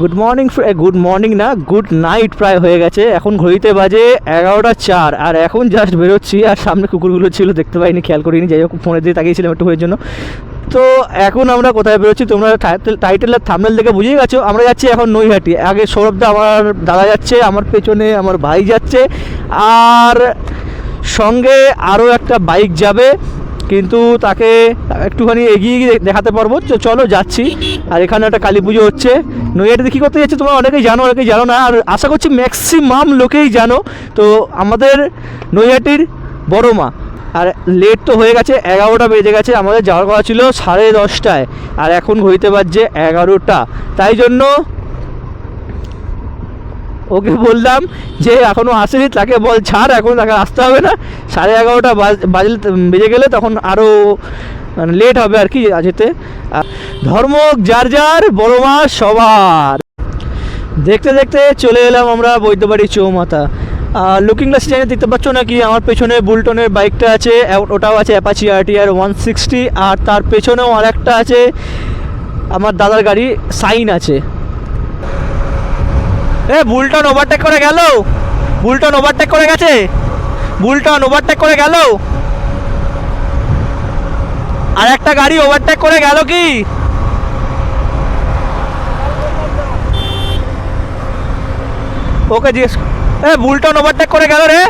Good morning good morning না good night প্রায় হয়ে গেছে। এখন ঘড়িতে বাজে এগারোটা চার, আর এখন জাস্ট বেরোচ্ছি, আর সামনে কুকুরগুলো ছিল, দেখতে পাইনি, খেয়াল করিনি, যাই হোক ফোনে দিয়ে তাকিয়েছিলাম একটু হয়ে জন্য। তো এখন আমরা কোথায় বেরোচ্ছি, তোমরা টাইটেল টাইটেলের থামনেল দেখে বুঝিয়ে গেছো, আমরা যাচ্ছি এখন নৈহাটি। আগে সৌরভদা আমার দাদা যাচ্ছে, আমার পেছনে আমার ভাই যাচ্ছে, আর সঙ্গে আরও একটা বাইক যাবে। কিন্তু তাকে একটুখানি এগিয়ে গিয়ে দেখাতে পারব। চলো যাচ্ছি। আর এখানে একটা কালী পুজো হচ্ছে। নৈহাটিতে কী করতে যাচ্ছে তোমরা অনেকেই জানো অনেকেই জানো না। আর আশা করছি ম্যাক্সিমাম লোকেই জানো। তো আমাদের নৈহাটির বড় মা। আর লেট তো হয়ে গেছে, এগারোটা বেজে গেছে। আমাদের যাওয়ার কথা ছিল সাড়ে দশটায়। আর এখন ঘড়িতে বাজছে এগারোটা। তাই জন্য ওকে বললাম যে এখনও আসেনি, তাকে বল ছাড়, এখন তাকে আসতে হবে না। সাড়ে এগারোটা বাজ- বাজলে বেজে গেলে তখন আরও মানে লেট হবে আর কি যেতে। ধর্ম যার যার, বড় মা সবার। দেখতে দেখতে চলে এলাম আমরা বৈদ্যবাড়ি চৌমাথা। আর লুকিং গ্লাস জানি দেখতে পাচ্ছ নাকি? আমার পেছনে বুলটনের বাইকটা আছে ওটাও আছে অ্যাপাচি আরটিআর ওয়ান সিক্সটি আর তার পেছনেও আর একটা আছে, আমার দাদার গাড়ি সাইন আছে। এ, বুলটন ওভারটেক করে গেল। বুলটন ওভারটেক করে গেছে। বুলটন ওভারটেক করে গেল। আর একটা গাড়ি ওভারটেক করে গেল কি? ওকে জিজ্ঞেস এ, বুলটন ওভারটেক করে গেল রে।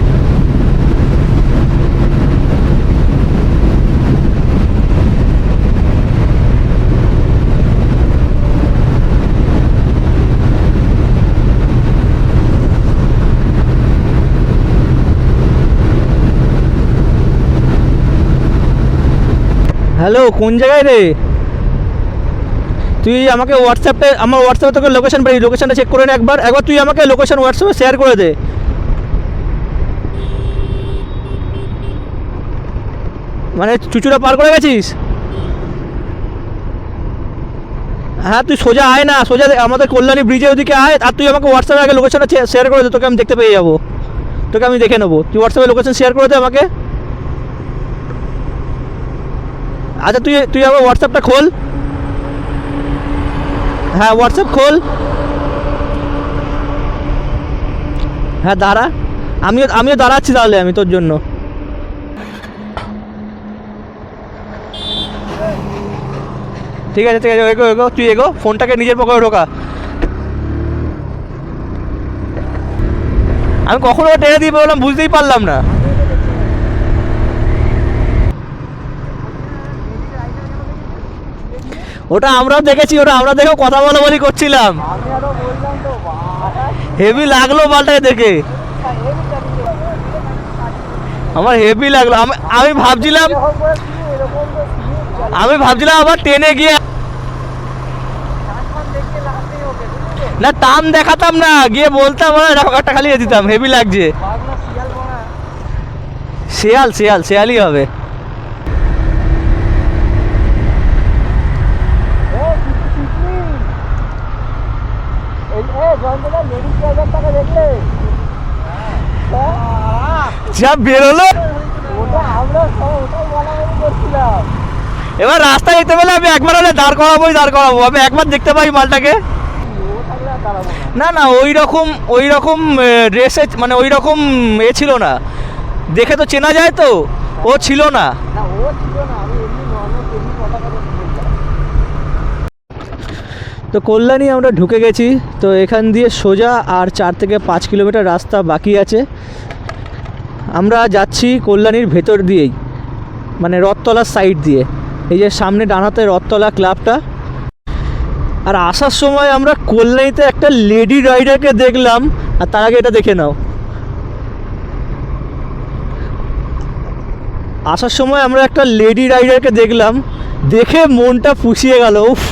হ্যালো, কোন জায়গায় রে? তুই আমাকে হোয়াটসঅ্যাপে আমার হোয়াটসঅ্যাপে তোকে লোকেশন পাই লোকেশনটা চেক করে নে একবার। একবার তুই আমাকে লোকেশন হোয়াটসঅ্যাপে শেয়ার করে দে। মানে চুচুরা পার করে গেছিস? হ্যাঁ তুই সোজা আয় না, সোজা আমাদের কল্যাণী ব্রিজের ওদিকে আয়, আর তুই আমাকে হোয়াটসঅ্যাপে আগে লোকেশনটা শেয়ার করে দে, তোকে আমি দেখতে পেয়ে যাব। তোকে আমি দেখে নেব। তুই হোয়াটসঅ্যাপে লোকেশন শেয়ার করে দে আমাকে। আচ্ছা তুই তুই আবার হোয়াটসঅ্যাপটা খোল। হ্যাঁ হোয়াটসঅ্যাপ খোল। হ্যাঁ দাঁড়া। আমিও আমিও দাঁড়াচ্ছি তাহলে আমি তোর জন্য। ঠিক আছে ঠিক আছে, এগো এগো, তুই এগো, ফোনটাকে নিজের পকেটে ঢোকা। আমি কখনো টেনে দিয়ে বললাম, বুঝতেই পারলাম না। ওটা আমরাও দেখেছি ওটা আমরা দেখেও কথা বলা বলি করছিলাম। হেভি লাগল মালটাকে দেখে। আমার হেভি লাগল। আমি আমি ভাবছিলাম আমি ভাবছিলাম আবার ট্রেনে গিয়ে না টান দেখাতাম না গিয়ে বলতাম "আরে দেখো একটা খালি দিতাম হেভি লাগছে। শেয়াল শেয়াল শেয়ালই হবে। যা বেরোলো। এবার রাস্তায় যেতে পেলে আমি একবার হলে দাঁড় করাবোই, দাঁড় করাবো। আমি একবার দেখতে পাই মালটাকে। না না ওই রকম ওই রকম ড্রেসে মানে ওই রকম এ ছিল না। দেখে তো চেনা যায় তো, ও ছিল না। তো কল্যাণী আমরা ঢুকে গেছি, তো এখান দিয়ে সোজা আর চার থেকে পাঁচ কিলোমিটার রাস্তা বাকি আছে। আমরা যাচ্ছি কল্যাণীর ভেতর দিয়েই মানে রথতলার সাইড দিয়ে। এই যে সামনে ডানাতে রথতলা ক্লাবটা আর আসার সময় আমরা কল্যাণীতে একটা লেডি রাইডারকে দেখলাম, আর তার আগে এটা দেখে নাও। আসার সময় আমরা একটা লেডি রাইডারকে দেখলাম, দেখে মনটা পুষিয়ে গেল, উফ,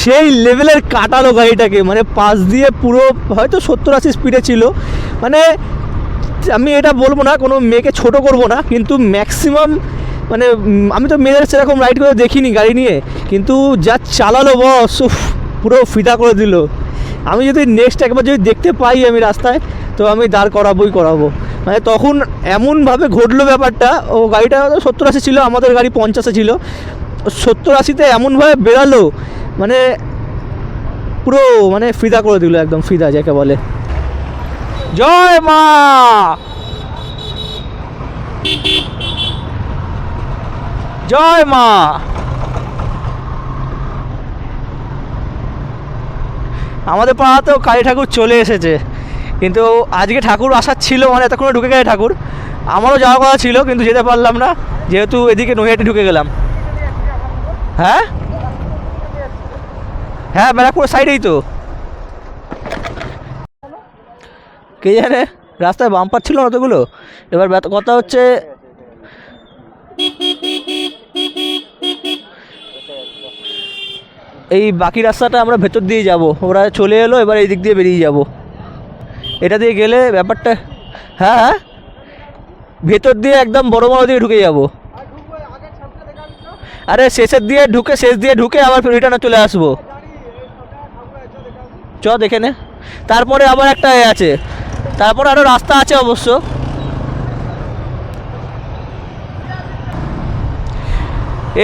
সেই লেভেলের কাটালো গাড়িটাকে মানে পাশ দিয়ে পুরো হয়তো সত্তর আশি স্পিডে ছিল। মানে আমি এটা বলব না, কোনো মেয়েকে ছোট করব না, কিন্তু ম্যাক্সিমাম মানে আমি তো মেয়েদের সেরকম রাইড করে দেখিনি গাড়ি নিয়ে, কিন্তু যা চালালো বস পুরো ফিদা করে দিল। আমি যদি নেক্সট একবার যদি দেখতে পাই আমি রাস্তায়, তো আমি দাঁড় করাবোই করাবো। মানে তখন এমনভাবে ঘটলো ব্যাপারটা, ও গাড়িটা সত্তর আশি ছিল, আমাদের গাড়ি পঞ্চাশে ছিল। সত্তর আশিতে এমনভাবে বেরালো মানে পুরো মানে ফিদা করে দিল, একদম ফিদা যাকে বলে। জয় মা। জয় মা। আমাদের পাড়াতেও কালী ঠাকুর চলে এসেছে। কিন্তু আজকে ঠাকুর আসার ছিল মানে এতক্ষণে ঢুকে গেছে ঠাকুর। আমারও যাওয়ার কথা ছিল, কিন্তু যেতে পারলাম না। যেহেতু এদিকে নৈহাটি ঢুকে গেলাম। হ্যাঁ? হ্যাঁ ব্যারাকপুর সাইডেই তো। কে জানে? রাস্তায় বাম্পার ছিল না অতগুলো। এবার কথা হচ্ছে এই বাকি রাস্তাটা আমরা ভেতর দিয়ে যাব। ওরা চলে এলো, এবার এই দিক দিয়ে বেরিয়ে যাব। এটা দিয়ে গেলে ব্যাপারটা হ্যাঁ হ্যাঁ। ভেতর দিয়ে একদম বড় বড় দিয়ে ঢুকে যাব। আরে শেষের দিয়ে ঢুকে, শেষ দিয়ে ঢুকে আবার রিটার্নে চলে আসব। চ, দেখে নে। তারপরে আবার একটা এ আছে। তারপরে আরও রাস্তা আছে অবশ্য।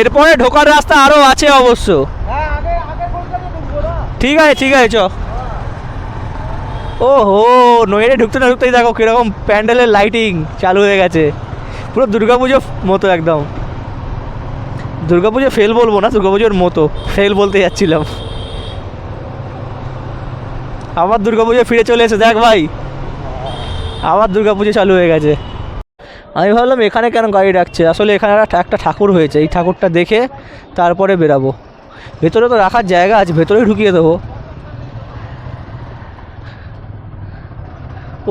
এরপরে ঢোকার রাস্তা আরও আছে অবশ্য। ঠিক আছে ঠিক আছে, চ। ও হো নইরে ঢুকতে না ঢুকতেই দেখো কীরকম প্যান্ডেলের লাইটিং চালু হয়ে গেছে। পুরো দুর্গাপুজো মতো একদম। দুর্গাপুজো ফেল বলব না, দুর্গাপুজোর মতো। ফেল বলতে যাচ্ছিলাম। আবার দুর্গাপুজো ফিরে চলে এসে দেখ ভাই আবার দুর্গাপুজো চালু হয়ে গেছে। আমি ভাবলাম, এখানে কেন গাড়ি রাখছে আসলে এখানে একটা একটা ঠাকুর হয়েছে। এই ঠাকুরটা দেখে তারপরে বেরাবো। ভেতরে তো রাখার জায়গা আছে, ভেতরেই ঢুকিয়ে দেবো।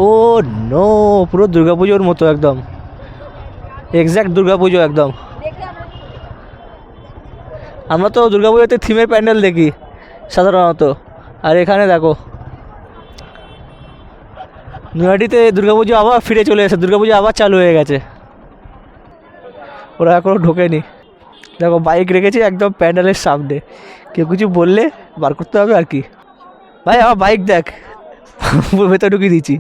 ও নো, পুরো দুর্গাপুজোর মতো একদম। এক্স্যাক্ট দুর্গাপুজো একদম। আমরা তো দুর্গাপুজোতে থিমের প্যান্ডেল দেখি, সাধারণত। আর এখানে দেখো নৈহাটিতে দুর্গাপুজো আবার ফিরে চলে এসেছে দুর্গাপুজো আবার চালু হয়ে গেছে। ওরা এখনও ঢোকেনি। দেখো বাইক রেখেছি একদম প্যান্ডেলের সামনে। কেউ কিছু বললে বার করতে হবে আর কি। ভাই আমার বাইক দেখ। ভেতরে ঢুকিয়ে দিচ্ছি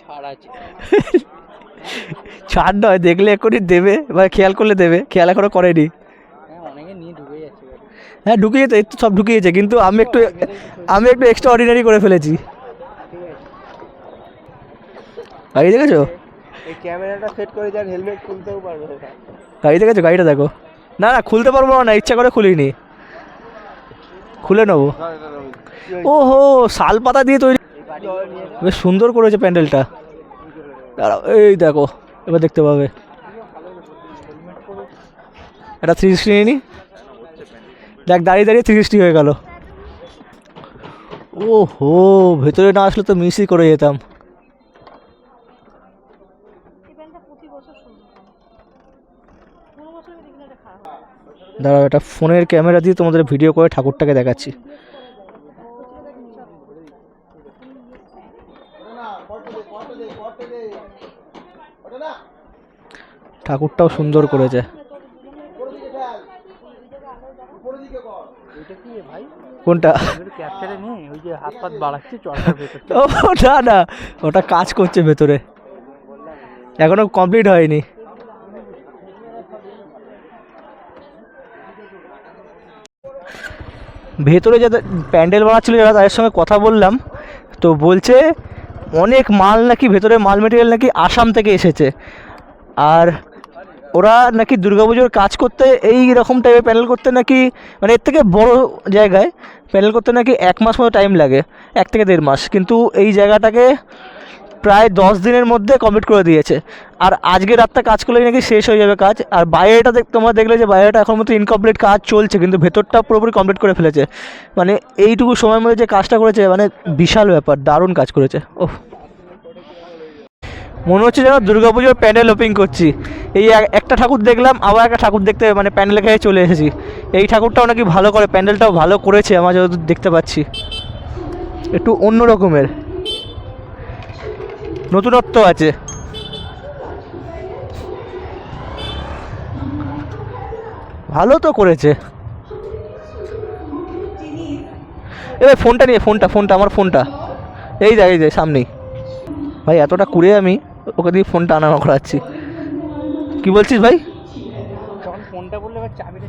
ছাড় আছে। ছাড় নয় দেখলে এক্ষুনি দেবে। বা খেয়াল করলে দেবে। খেয়াল এখনও করেনি। হ্যাঁ। হ্যাঁ ঢুকিয়েছে তো সব ঢুকিয়েছে কিন্তু আমি একটু আমি একটু এক্সট্রা অর্ডিনারি করে ফেলেছি ঠিক আছে গাড়ি দেখেছ? এই ক্যামেরাটা সেট করে যার হেলমেট খুলতেও পারবে গাড়ি দেখেছ? গাড়িটা দেখো। না না খুলতে পারব না ইচ্ছা করে খুলিনি। খুলে নেব। ও হো শাল পাতা দিয়ে তৈরি। বেশ সুন্দর করেছে প্যান্ডেলটা। দাঁড়াও এই দেখো এবার দেখতে পাবে। একটা থ্রি সিক্সটি নিয়ে নি। দেখ দাঁড়িয়ে দাঁড়িয়ে থ্রি সিক্সটি হয়ে গেল। ও হো ভেতরে না আসলে তো মিসই করে যেতাম। দাঁড়াও, এটা ফোনের ক্যামেরা দিয়ে তোমাদের ভিডিও করে ঠাকুরটাকে দেখাচ্ছি। ঠাকুরটাও সুন্দর করেছে। কোনটা? না ওটা কাজ করছে ভেতরে। এখনও কমপ্লিট হয়নি। ভেতরে যাদের প্যান্ডেল বানাচ্ছিল যারা, তাদের সঙ্গে কথা বললাম। তো বলছে, অনেক মাল নাকি, ভেতরে মাল মেটেরিয়াল নাকি আসাম থেকে এসেছে। আর ওরা নাকি দুর্গাপুজোর কাজ করতে, এই রকম টাইপের প্যানেল করতে নাকি মানে এর থেকে বড় জায়গায় প্যানেল করতে নাকি এক মাস মতো টাইম লাগে, এক থেকে দেড় মাস। কিন্তু এই জায়গাটাকে প্রায় দশ দিনের মধ্যে কমপ্লিট করে দিয়েছে। আর আজকে রাতটা কাজ করলেই নাকি শেষ হয়ে যাবে কাজ। আর বাইরেটা দেখ, তোমরা দেখলে যে বাইরেটা এখন মতো ইনকমপ্লিট কাজ চলছে, কিন্তু ভেতরটা পুরোপুরি কমপ্লিট করে ফেলেছে। মানে এইটুকু সময়ের মধ্যে যে কাজটা করেছে মানে বিশাল ব্যাপার, দারুণ কাজ করেছে। ওহ মনে হচ্ছে যেন দুর্গাপুজোর প্যান্ডেল ওপেনিং করছি। এই এক- একটা ঠাকুর দেখলাম, আবার একটা ঠাকুর দেখতে মানে প্যান্ডেলের কাছে চলে এসেছি। এই ঠাকুরটাও নাকি ভালো করে, প্যান্ডেলটাও ভালো করেছে, আমার যতদূর দেখতে পাচ্ছি। একটু অন্য রকমের। নতুনত্ব আছে। ভালো তো করেছে। এবার ফোনটা নিয়ে ফোনটা ফোনটা আমার ফোনটা। এই দেখ এই যে সামনেই। ভাই এতটা কুড়ে আমি ওকে দিয়ে ফোনটা আনা করাচ্ছি। কি বলছিস ভাই? ফোনটা করলে এবার চাবিটা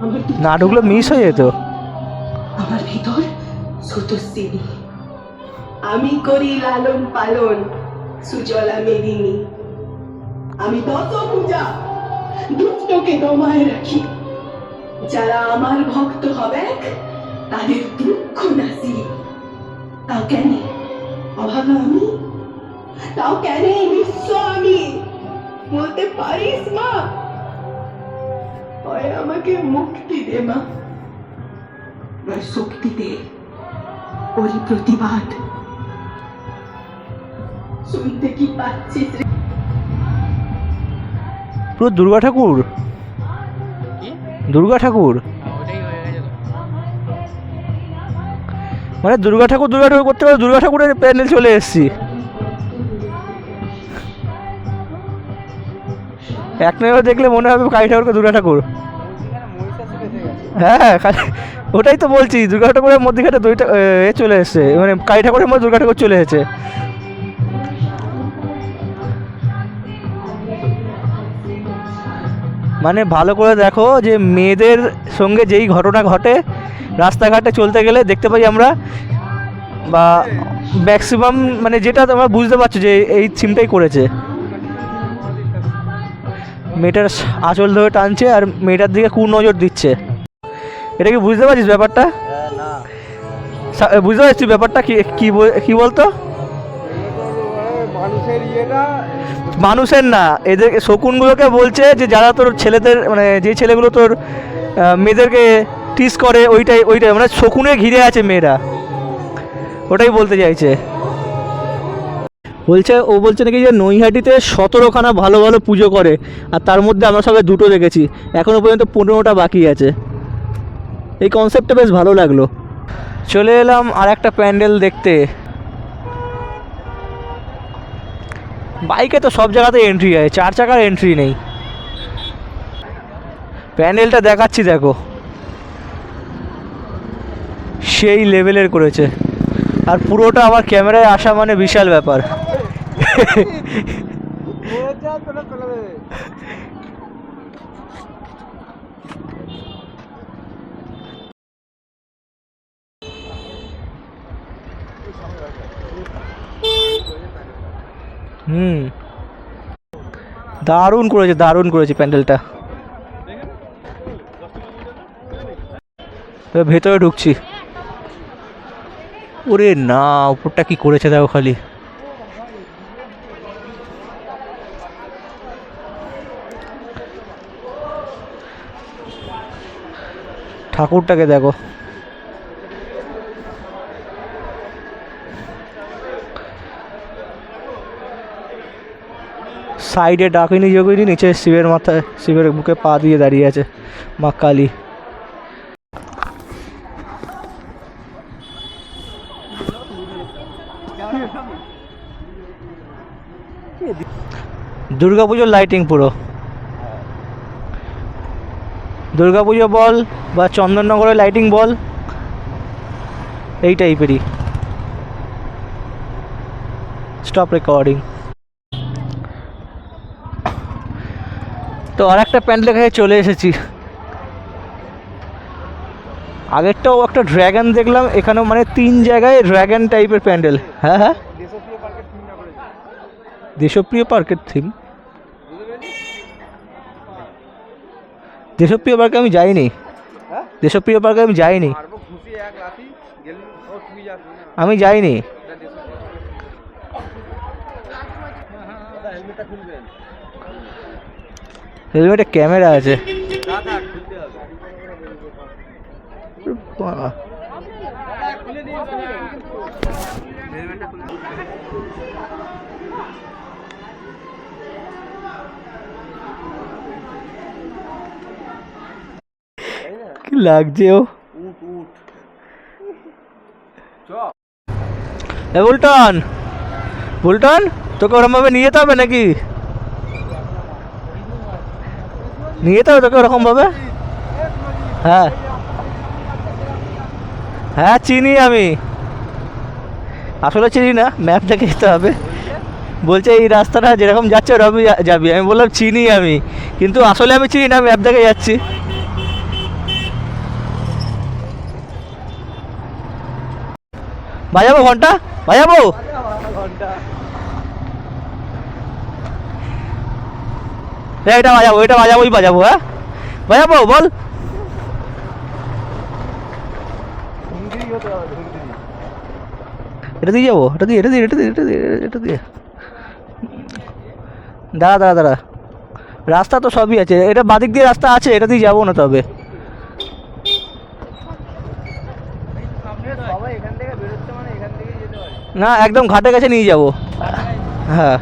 দু- নাটকগুলো মিস হয়ে যেত। আমার ভিতর স্রোতস্বিনী আমি করি লালন পালন, সুজলা মেদিনী আমি দত পূজা, দুষ্টকে দমায় রাখি। যারা আমার ভক্ত হবে, তাদের দুঃখ নাসি। তাও কেন? অভাগা আমি? তাও কেন বিশ্ব আমি? বলতে পারিস মা? আমাকে মুক্তি দে মা। নয় শক্তি দে ওরই প্রতিবাদ। শুনতে কি পাচ্ছিস পুরো দুর্গা ঠাকুর? দুর্গা ঠাকুর? মানে দুর্গা ঠাকুর দুর্গা ঠাকুর করতে করতে দুর্গা ঠাকুরের প্যান্ডেল চলে এসেছি। এক নজর দেখলে মনে হবে কালী ঠাকুরকে দুর্গা ঠাকুর। হ্যাঁ ওটাই তো বলছি, দুর্গা ঠাকুরের মধ্যেখানে দুইটা, এ চলে এসেছে। মানে কালী ঠাকুরের মধ্যে দুর্গা ঠাকুর চলে এসেছে। মানে ভালো করে দেখো যে মেয়েদের সঙ্গে যেই ঘটনা ঘটে, রাস্তাঘাটে চলতে গেলে দেখতে পাই আমরা, বা ম্যাক্সিমাম মানে যেটা তোমরা বুঝতে পারছ যে এই থিমটাই করেছে। মেয়েটার আঁচল ধরে টানছে আর মেয়েটার দিকে কু নজর দিচ্ছে। এটা কি বুঝতে পারছিস ব্যাপারটা? হ্যাঁ না। বুঝতে পারছিস ব্যাপারটা? কি কি বল- বলতো? মানুষের না এদের শকুনগুলোকে বলছে যে যারা তোর ছেলেদের মানে যে ছেলেগুলো তোর মেয়েদেরকে টিস করে ওইটাই ওইটাই মানে শকুনে ঘিরে আছে মেয়েরা। ওটাই বলতে চাইছে। বলছে ও বলছে নাকি যে নৈহাটিতে সতেরোখানা ভালো ভালো পুজো করে আর তার মধ্যে আমরা সবাই দুটো দেখেছি। এখনও পর্যন্ত পনেরোটা বাকি আছে। এই কনসেপ্টটা বেশ ভালো লাগল। চলে এলাম আর একটা প্যান্ডেল দেখতে। বাইকে তো সব জায়গাতে এন্ট্রি আছে, চার চাকার এন্ট্রি নেই। প্যান্ডেলটা দেখাচ্ছি দেখো। সেই লেভেলের করেছে। আর পুরোটা আমার ক্যামেরায় আসা মানে বিশাল ব্যাপার মরে যা তোরা ফেলে দেবে হুম। দারুণ করেছে দারুণ করেছে প্যান্ডেলটা। ভেতরে ঢুকছি। ওরে না, উপরটা কি করেছে দেখো খালি। ঠাকুরটাকে দেখো। সাইডে ডাকিনি যোগিনী নিচে শিবের মাথায়, শিবের বুকে পা দিয়ে দাঁড়িয়ে আছে মা কালী। দুর্গাপুজোর লাইটিং পুরো। দুর্গাপুজো বল বা চন্দননগরের লাইটিং বল, এই টাইপেরই স্টপ রেকর্ডিং তো আর একটা প্যান্ডেলের কাছে চলে এসেছি। আগেরটাও একটা ড্র্যাগন দেখলাম, এখানেও মানে তিন জায়গায় ড্র্যাগন টাইপের প্যান্ডেল। হ্যাঁ হ্যাঁ। দেশপ্রিয় পার্কের থিম দেশপ্রিয় পার্কে আমি যাইনি। দেশপ্রিয় পার্কে আমি যাইনি। আমি যাইনি এটা দেশপ্রিয় দাদা হেলমেটটা খুলবেন হেলমেটে ক্যামেরা আছে। কি লাগছে ও? এ বুলটন বুলটন তোকে ওরকমভাবে নিয়ে যেতে হবে নাকি? নিয়ে যেতে হবে তোকে ওরকমভাবে? হ্যাঁ। হ্যাঁ চিনি আমি। আসলে চিনি না ম্যাপ দেখে যেতে হবে। বলছে এই রাস্তাটা যেরকম যাচ্ছে ওরকমই যাবি। আমি বললাম, চিনি আমি। কিন্তু আসলে আমি চিনি না ম্যাপ দেখে যাচ্ছি। বাজাবো ঘণ্টা? বাজাবো? হ্যাঁ এটা বাজাবো এটা বাজাবোই বাজাবো হ্যাঁ? বাজাবো বল। এটা দিয়ে যাব এটা দিয়ে এটা দিয়ে এটা দিয়ে এটা দিয়ে এটা দিয়ে। দাঁড়া দাঁড়া দাঁড়া। রাস্তা তো সবই আছে এটা বাদিক দিয়ে রাস্তা আছে এটা দিয়ে যাব না তবে। মানে না একদম ঘাটের কাছে নিয়ে যাব। হ্যাঁ।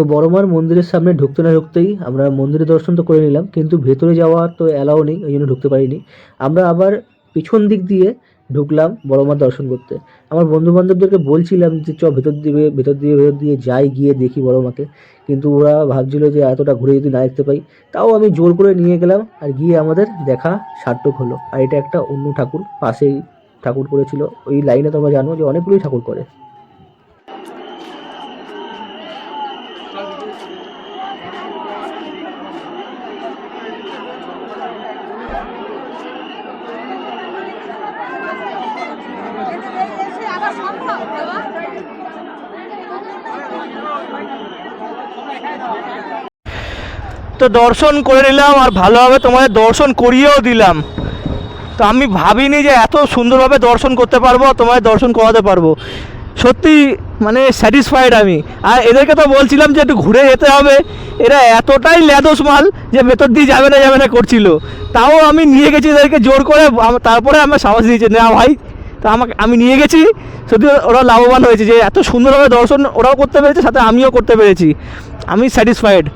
তো বড়মার মন্দিরের সামনে ঢুকতে না ঢুকতেই আমরা মন্দিরে দর্শন তো করে নিলাম, কিন্তু ভেতরে যাওয়া তো অ্যালাও নেই, ওই জন্য ঢুকতে পারিনি। আমরা আবার পিছন দিক দিয়ে ঢুকলাম বড়মার দর্শন করতে। আমার বন্ধু বান্ধবদেরকে বলছিলাম যে চ ভেতর দিয়ে ভেতর দিয়ে ভেতর দিয়ে যাই, গিয়ে দেখি বড়মাকে। কিন্তু ওরা ভাবছিল যে, এতটা ঘুরে যদি না দেখতে পাই। তাও আমি জোর করে নিয়ে গেলাম আর গিয়ে আমাদের দেখা সার্থক হলো। আর এটা একটা অন্য ঠাকুর, পাশেই ঠাকুর করেছিল ওই লাইনে তোমরা জানো যে, অনেকগুলোই ঠাকুর করে। তো দর্শন করে নিলাম আর ভালোভাবে তোমাদের দর্শন করিয়েও দিলাম। তো আমি ভাবিনি যে এত সুন্দরভাবে দর্শন করতে পারব, তোমাদের দর্শন করাতে পারব। সত্যি মানে স্যাটিসফাইড আমি। আর এদেরকে তো বলছিলাম যে একটু ঘুরে যেতে হবে। এরা এতটাই ল্যাদোস মাল যে ভেতর দিয়ে যাবে না যাবে না করছিল। তাও আমি নিয়ে গেছি এদেরকে জোর করে তারপরে আমার সাহস দিয়েছে, না ভাই, তো আমাকে আমি নিয়ে গেছি। সত্যি ওরা লাভবান হয়েছে যে এত সুন্দরভাবে দর্শন ওরাও করতে পেরেছে, সাথে আমিও করতে পেরেছি। আমি স্যাটিসফাইড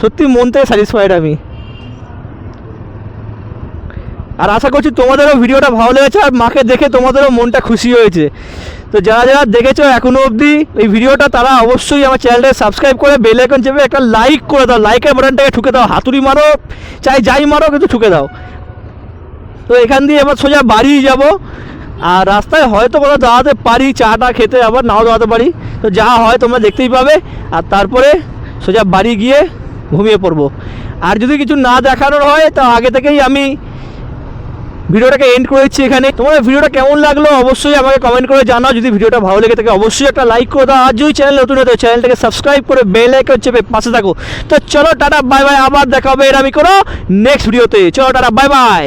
সত্যি মন থেকে স্যাটিসফাইড আমি। আর আশা করছি তোমাদেরও ভিডিওটা ভালো লেগেছে আর মাকে দেখে তোমাদেরও মনটা খুশি হয়েছে। তো যারা যারা দেখেছ এখনও অবধি এই ভিডিওটা, তারা অবশ্যই আমার চ্যানেলটাকে সাবস্ক্রাইব করে বেল আইকন চেপে একটা লাইক করে দাও। লাইকের বাটনটাকে ঠুকে দাও। হাতুড়ি মারো, চাই যাই মারো, কিন্তু ঠুকে দাও। তো এখান দিয়ে এবার সোজা বাড়ি যাব। আর রাস্তায় হয়তো কোথাও দাঁড়াতে পারি, চাটা খেতে আবার নাও দাঁড়াতে পারি। তো যা হয় তোমরা দেখতেই পাবে। আর তারপরে সোজা বাড়ি গিয়ে ঘুমিয়ে পড়ব। আর যদি কিছু না দেখানোর হয়, তো আগে থেকেই আমি ভিডিওটাকে এন্ড করেছি এখানে। তোমাদের ভিডিওটা কেমন লাগল অবশ্যই আমাকে কমেন্ট করে জানাও। যদি ভিডিওটা ভালো লেগে থাকে, অবশ্যই একটা লাইক করে দাও। আর যদি চ্যানেল নতুন হতো চ্যানেলটাকে সাবস্ক্রাইব করে বেল আইকন চেপে পাশে থাকো। তো চলো, টাটা বাই বাই আবার দেখা হবে এর আমি কোনো নেক্সট ভিডিওতে চলো, টাটা বাই বাই